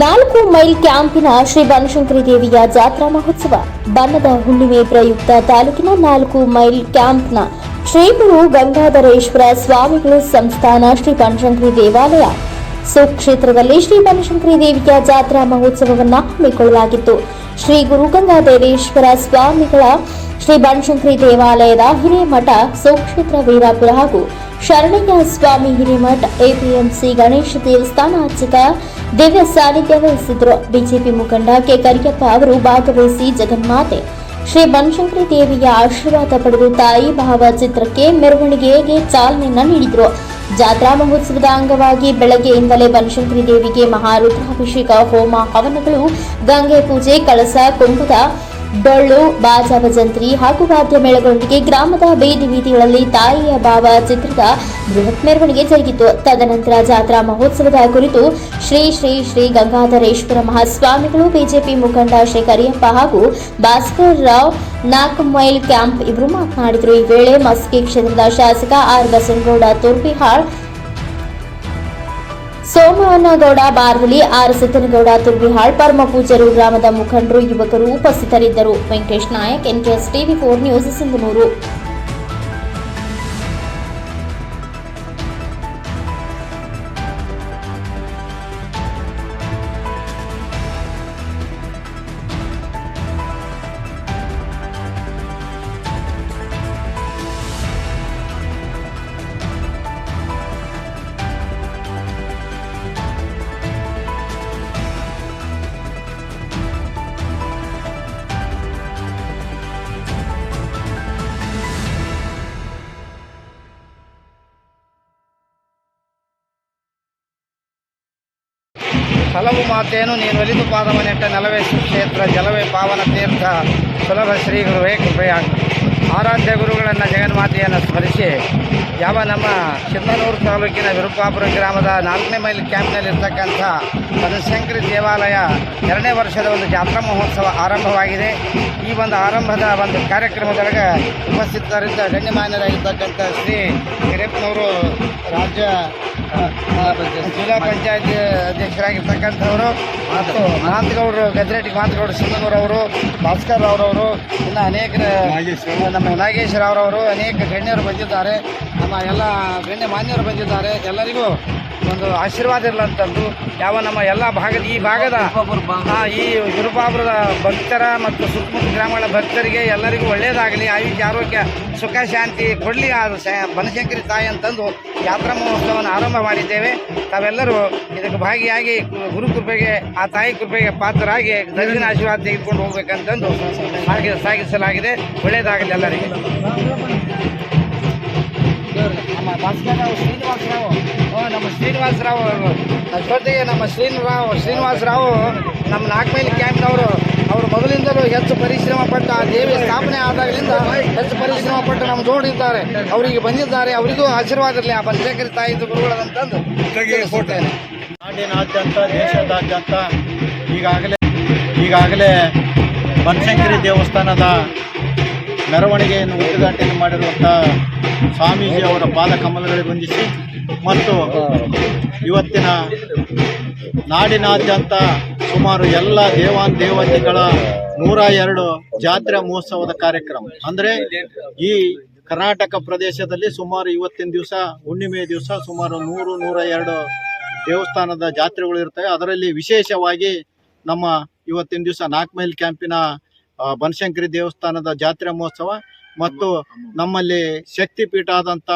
ನಾಲ್ಕು ಮೈಲ್ ಕ್ಯಾಂಪಿನ ಶ್ರೀ ಬನಶಂಕರಿ ದೇವಿಯ ಜಾತ್ರಾ ಮಹೋತ್ಸವ. ಬಣ್ಣದ ಹುಣ್ಣಿಮೆ ಪ್ರಯುಕ್ತ ತಾಲೂಕಿನ ನಾಲ್ಕು ಮೈಲ್ ಕ್ಯಾಂಪ್ನ ಶ್ರೀ ಗುರು ಗಂಗಾಧರೇಶ್ವರ ಸ್ವಾಮಿಗಳು ಸಂಸ್ಥಾನ ಶ್ರೀ ಬನಶಂಕರಿ ದೇವಾಲಯ. ಸುಕ್ಷೇತ್ರದಲ್ಲಿ ಶ್ರೀ ಬನಶಂಕರಿ ದೇವಿಯ ಜಾತ್ರಾ ಮಹೋತ್ಸವವನ್ನು ಹಮ್ಮಿಕೊಳ್ಳಲಾಗಿತ್ತು. ಶ್ರೀ ಗುರು ಗಂಗಾಧರೇಶ್ವರ ಸ್ವಾಮಿಗಳ ಶ್ರೀ ಬನಶಂಕರಿ ದೇವಾಲಯದ ಹಿರೇಮಠ ಸೋಕ್ಷೇತ್ರ ವೀರಾಪುರ ಹಾಗೂ ಶರಣಯ್ಯ ಸ್ವಾಮಿ ಹಿರೇಮಠ ಎಪಿಎಂಸಿ ಗಣೇಶ ದೇವಸ್ಥಾನ ಅರ್ಚಕ ದಿವ್ಯ ಸಾನ್ನಿಧ್ಯ ವಹಿಸಿದ್ರು. ಬಿಜೆಪಿ ಮುಖಂಡ ಕೆ. ಕರಿಯಪ್ಪ ಅವರು ಭಾಗವಹಿಸಿ ಜಗನ್ಮಾತೆ. ಶ್ರೀ ಬನಶಂಕರಿ ದೇವಿಯ ಆಶೀರ್ವಾದ ಪಡೆದು ತಾಯಿ ಭಾವಚಿತ್ರಕ್ಕೆ ಮೆರವಣಿಗೆಗೆ ಚಾಲನೆಯನ್ನ ನೀಡಿದರು. ಜಾತ್ರಾ ಮಹೋತ್ಸವದ ಅಂಗವಾಗಿ ಬೆಳಗ್ಗೆಯಿಂದಲೇ ಬನಶಂಕರಿ ದೇವಿಗೆ ಮಹಾರುದ್ರಾಭಿಷೇಕ, ಹೋಮ, ಹವನಗಳು, ಗಂಗೆ ಪೂಜೆ, ಕಳಸ, ಕುಂಭದ ಡೊಳ್ಳು ಬಾಜಾ ಭಜಂತ್ರಿ ಹಾಗೂ ವಾದ್ಯ ಮೇಳಗಳೊಂದಿಗೆ ಗ್ರಾಮದ ಬೀದಿ ಬೀದಿಗಳಲ್ಲಿ ತಾಯಿಯ ಭಾವ ಚಿತ್ರದ ಬೃಹತ್ ಮೆರವಣಿಗೆ ಜರುಗಿತು. ತದನಂತರ ಜಾತ್ರಾ ಮಹೋತ್ಸವದ ಕುರಿತು ಶ್ರೀ ಶ್ರೀ ಶ್ರೀ ಗಂಗಾಧರೇಶ್ವರ ಮಹಾಸ್ವಾಮಿಗಳು, ಬಿಜೆಪಿ ಮುಖಂಡ ಶ್ರೀ ಕರಿಯಪ್ಪ ಹಾಗೂ ಭಾಸ್ಕರ್ ರಾವ್ ನಾಲ್ಕಮೈಲ್ ಕ್ಯಾಂಪ್ ಇವರು ಮಾತನಾಡಿದರು. ಈ ವೇಳೆ ಮಸ್ಕಿ ಕ್ಷೇತ್ರದ ಶಾಸಕ ಆರ್ ಬಸನಗೌಡ ತುರ್ಬಿಹಾಳ್ ಸೋಮನಗೌಡ ಬಾರ್ಹುಲಿ ಆರ್ ಸಿದ್ದನಗೌಡ ತುರ್ಬಿಹಾಳ್ ಪರಮ ಪೂಜರು ಗ್ರಾಮದ ಮುಖಂಡರು, ಯುವಕರು ಉಪಸ್ಥಿತರಿದ್ದರು. Venkatesh Nayak, NKS TV four news Sindhanur. ಹಲವು ಮಾತೇನು ನೀನು ಒಲಿದು ಪಾದವ ನೆಟ್ಟ ನೆಲವೇ ಕ್ಷೇತ್ರ ಜಲವೇ ಪಾವನ ತೀರ್ಥ ಸುಲಭ ಶ್ರೀ ಗುರುವೇ ಕೃಪೆಯಾಗ ಆರಾಧ್ಯ ಗುರುಗಳನ್ನು ಜಗನ್ಮಾತೆಯನ್ನು ಸ್ಮರಿಸಿ ಯಾವ ನಮ್ಮ ಚಿನ್ನನೂರು ತಾಲೂಕಿನ ವಿರುಪಾಪುರ ಗ್ರಾಮದ ನಾಲ್ಕನೇ ಮೈಲ್ ಕ್ಯಾಂಪ್ನಲ್ಲಿರ್ತಕ್ಕಂಥ ಬನಶಂಕರಿ ದೇವಾಲಯ ಎರಡನೇ ವರ್ಷದ ಒಂದು ಜಾತ್ರಾ ಮಹೋತ್ಸವ ಆರಂಭವಾಗಿದೆ. ಈ ಒಂದು ಆರಂಭದ ಒಂದು ಕಾರ್ಯಕ್ರಮದೊಳಗೆ ಉಪಸ್ಥಿತರಿದ್ದ ಗಣ್ಯಮಾನ್ಯರಾಗಿರ್ತಕ್ಕಂಥ ಶ್ರೀ ಹಿರೇಪ್ಪನವರು ರಾಜ್ಯ ಜಿಲ್ಲಾ ಪಂಚಾಯತ್ ಅಧ್ಯಕ್ಷರಾಗಿರ್ತಕ್ಕಂಥವರು ಮತ್ತು ಮಾತುಗೌಡರು ಗದ್ರೆಡ್ಡಿ ಮಾತುಗೌಡರು ಸಿಂಗನೂರವರು ಭಾಸ್ಕರ್ ಅವರವರು ಇನ್ನು ಅನೇಕ ನಾಗೇಶ್ವರ ಅವರವರು ಅನೇಕ ಗಣ್ಯರು ಬಂದಿದ್ದಾರೆ. ನಮ್ಮ ಎಲ್ಲ ಗಣ್ಯ ಮಾನ್ಯರು ಬಂದಿದ್ದಾರೆ. ಎಲ್ಲರಿಗೂ ಒಂದು ಆಶೀರ್ವಾದ ಇರಲಂತಂದು ಯಾವ ನಮ್ಮ ಎಲ್ಲ ಭಾಗದ ಈ ಭಾಗದ ಈ ಗುರುಬಾಬ್ರದ ಭಕ್ತರ ಮತ್ತು ಸುತ್ತಮುತ್ತ ಗ್ರಾಮಗಳ ಭಕ್ತರಿಗೆ ಎಲ್ಲರಿಗೂ ಒಳ್ಳೆಯದಾಗಲಿ ಆಯುಷ್ಯ, ಆರೋಗ್ಯ, ಸುಖ, ಶಾಂತಿ ಕೊಡಲಿ. ಅದು ಬನಶಂಕರಿ ತಾಯಿ ಅಂತಂದು ಯಾತ್ರಾ ಮಹೋತ್ಸವವನ್ನು ಆರಂಭ ಮಾಡಿದ್ದೇವೆ. ತಾವೆಲ್ಲರೂ ಇದಕ್ಕೆ ಭಾಗಿಯಾಗಿ ಗುರು ಕೃಪೆಗೆ, ಆ ತಾಯಿ ಕೃಪೆಗೆ ಪಾತ್ರರಾಗಿ ದರ್ಶನ ಆಶೀರ್ವಾದ ತೆಗೆದುಕೊಂಡು ಹೋಗ್ಬೇಕಂತಂದು ಸಾಗಿ ಸಾಗಿಸಲಾಗಿದೆ. ಒಳ್ಳೆಯದಾಗಲಿ ಎಲ್ಲರಿಗೆ. ನಮ್ಮ ಭಾಸ್ಕರರಾವ್ ಶ್ರೀನಿವಾಸರಾವ್ ಓ, ನಮ್ಮ ಶ್ರೀನಿವಾಸರಾವ್ ಜೊತೆಗೆ ನಮ್ಮ ಶ್ರೀನಿರಾವ್ ಶ್ರೀನಿವಾಸರಾವ್ ನಮ್ಮ ನಾಲ್ಕಮೈಲಿ ಕ್ಯಾಂಪ್ನವರು ಅವರು ಮೊದಲಿಂದಲೂ ಹೆಚ್ಚು ಪರಿಶ್ರಮ ಪಟ್ಟ ಆ ದೇವಿ ಸ್ಥಾಪನೆ ಆದಾಗಲಿಂದ ಹೆಚ್ಚು ಪರಿಶ್ರಮ ಪಟ್ಟು ನಮ್ಮ ಜೋಡಿದ್ದಾರೆ ಅವರಿಗೆ ಬಂದಿದ್ದಾರೆ. ಅವರಿಗೂ ಆಶೀರ್ವಾದ ಇರಲಿ. ಆ ಬನಶಂಕರಿ ತಾಯಿದು ಗುರುಗಳದಂತಂದು ನಾಡಿನಾದ್ಯಂತ ದೇಶದಾದ್ಯಂತ ಈಗಾಗಲೇ ಈಗಾಗಲೇ ಬನಶಂಕರಿ ದೇವಸ್ಥಾನದ ಮೆರವಣಿಗೆಯನ್ನು ಉದ್ಘಾಟನೆ ಮಾಡಿರುವಂಥ ಸ್ವಾಮೀಜಿ ಅವರ ಪಾದ ಕಮಲಗಳಿಗೆ ವಂದಿಸಿ ಮತ್ತು ಇವತ್ತಿನ ನಾಡಿನಾದ್ಯಂತ ಸುಮಾರು ಎಲ್ಲ ದೇವಾನ್ ದೇವತೆಗಳ ನೂರ ಎರಡು ಜಾತ್ರೆ ಮಹೋತ್ಸವದ ಕಾರ್ಯಕ್ರಮ. ಅಂದರೆ ಈ ಕರ್ನಾಟಕ ಪ್ರದೇಶದಲ್ಲಿ ಸುಮಾರು ಇವತ್ತಿನ ದಿವಸ ಹುಣ್ಣಿಮೆ ದಿವಸ ಸುಮಾರು ನೂರು, ನೂರ ಎರಡು ದೇವಸ್ಥಾನದ ಜಾತ್ರೆಗಳು ಇರ್ತವೆ. ಅದರಲ್ಲಿ ವಿಶೇಷವಾಗಿ ನಮ್ಮ ಇವತ್ತಿನ ದಿವಸ ನಾಲ್ಕು ಮೈಲ್ ಕ್ಯಾಂಪಿನ ಬನಶಂಕರಿ ದೇವಸ್ಥಾನದ ಜಾತ್ರೆ ಮಹೋತ್ಸವ ಮತ್ತು ನಮ್ಮಲ್ಲಿ ಶಕ್ತಿ ಪೀಠ ಆದಂಥ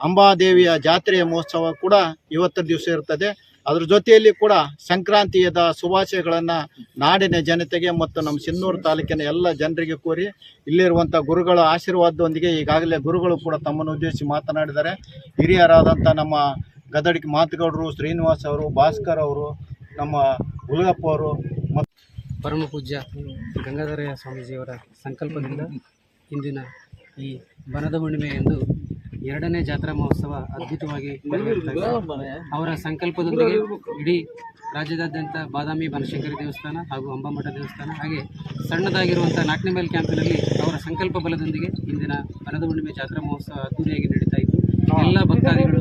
ಅಂಬಾದೇವಿಯ ಜಾತ್ರೆಯ ಮಹೋತ್ಸವ ಕೂಡ ಇವತ್ತಿನ ದಿವಸ ಇರ್ತದೆ. ಅದ್ರ ಜೊತೆಯಲ್ಲಿ ಕೂಡ ಸಂಕ್ರಾಂತಿಯದ ಶುಭಾಶಯಗಳನ್ನು ನಾಡಿನ ಜನತೆಗೆ ಮತ್ತು ನಮ್ಮ ಸಿನ್ನೂರು ತಾಲೂಕಿನ ಎಲ್ಲ ಜನರಿಗೆ ಕೋರಿ ಇಲ್ಲಿರುವಂಥ ಗುರುಗಳ ಆಶೀರ್ವಾದದೊಂದಿಗೆ ಈಗಾಗಲೇ ಗುರುಗಳು ಕೂಡ ತಮ್ಮನ್ನು ಉದ್ದೇಶಿಸಿ ಮಾತನಾಡಿದ್ದಾರೆ. ಹಿರಿಯರಾದಂಥ ನಮ್ಮ ಗದಡಿಗೆ ಮಾತುಗೌಡರು, ಶ್ರೀನಿವಾಸ್ ಅವರು, ಭಾಸ್ಕರ್ ಅವರು, ನಮ್ಮ ಉಲಗಪ್ಪ ಅವರು ಮತ್ತು ಪರಮ ಪೂಜ್ಯ ಗಂಗಾಧರ ಸ್ವಾಮೀಜಿಯವರ ಸಂಕಲ್ಪದಿಂದ ಇಂದಿನ ಈ ಬನದ ಹುಣ್ಣಿಮೆ ಎಂದು ಎರಡನೇ ಜಾತ್ರಾ ಮಹೋತ್ಸವ ಅದ್ಭುತವಾಗಿ. ಅವರ ಸಂಕಲ್ಪದೊಂದಿಗೆ ಇಡೀ ರಾಜ್ಯದಾದ್ಯಂತ ಬಾದಾಮಿ ಬನಶಂಕರಿ ದೇವಸ್ಥಾನ ಹಾಗೂ ಅಂಬಾಮಠ ದೇವಸ್ಥಾನ ಹಾಗೆ ಸಣ್ಣದಾಗಿರುವಂಥ ನಾಲ್ಕನೇ ಮೇಲ್ ಕ್ಯಾಂಪಿನಲ್ಲಿ ಅವರ ಸಂಕಲ್ಪ ಬಲದೊಂದಿಗೆ ಇಂದಿನ ಬನದ ಹುಣ್ಣಿಮೆ ಜಾತ್ರಾ ಮಹೋತ್ಸವ ಅದ್ದೂರಿಯಾಗಿ ನಡೀತಾ ಇತ್ತು ಎಲ್ಲ ಭಕ್ತಾದಿಗಳು